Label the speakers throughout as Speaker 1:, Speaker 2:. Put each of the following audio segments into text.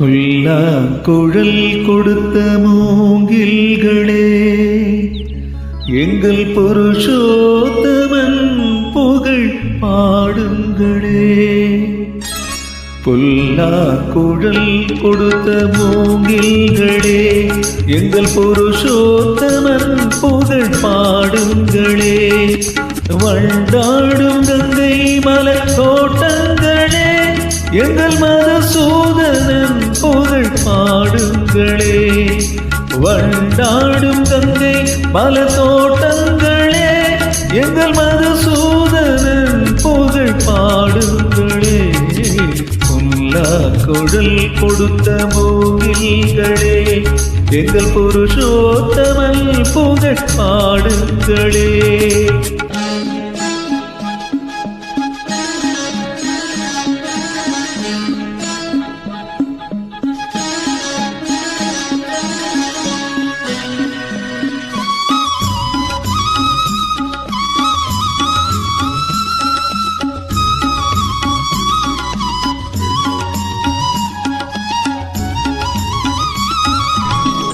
Speaker 1: பொல்லா குழல் கொடுத்த மூங்கில்களே எங்கள் புருஷோத்தமன் புகழ் பாடுங்களே. பொல்லா குழல் கொடுத்த மூங்கில்களே எங்கள் புருஷோத்தமன் புகழ் பாடுங்களே. வண்டாடும் கங்கை மலர் தோட்டங்களே எங்கள் மத சோதனன் புகழ் பாடுங்களே. வண்டாடும் கங்கை பல தோட்டங்களே. எங்கள் மதுசூதனன் புகழ் பாடுங்களே. புல்லா குழல் கொடுத்த மூங்கில்களே. எங்கள் புருஷோத்தமல் புகழ் பாடுங்களே.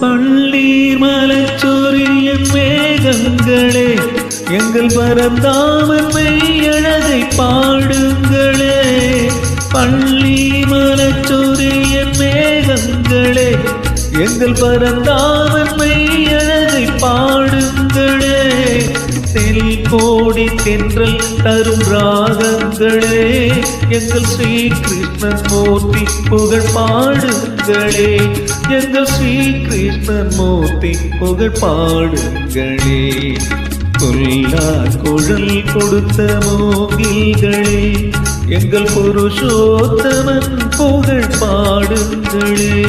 Speaker 1: பள்ளீர் மலச்சொரிய மேகங்களே எங்கள் பரந்தாமன் மெய்யழகை பாடுங்களே. பள்ளி மலச்சொரிய மேகங்களே எங்கள் பரந்தாமன் மெய்யழகை பாடுங்களே செல் கோடி தென்றல் தரும் ராகங்களே எங்கள் ஸ்ரீ கிருஷ்ணன் மூர்த்தி புகழ் பாடுங்களே. எங்கள் ஸ்ரீ கிருஷ்ணன் மூர்த்தி புகழ் பாடுங்களே. கொல்லா குழல் கொடுத்த மோகில்களே எங்கள் புருஷோத்தமன் புகழ் பாடுங்களே.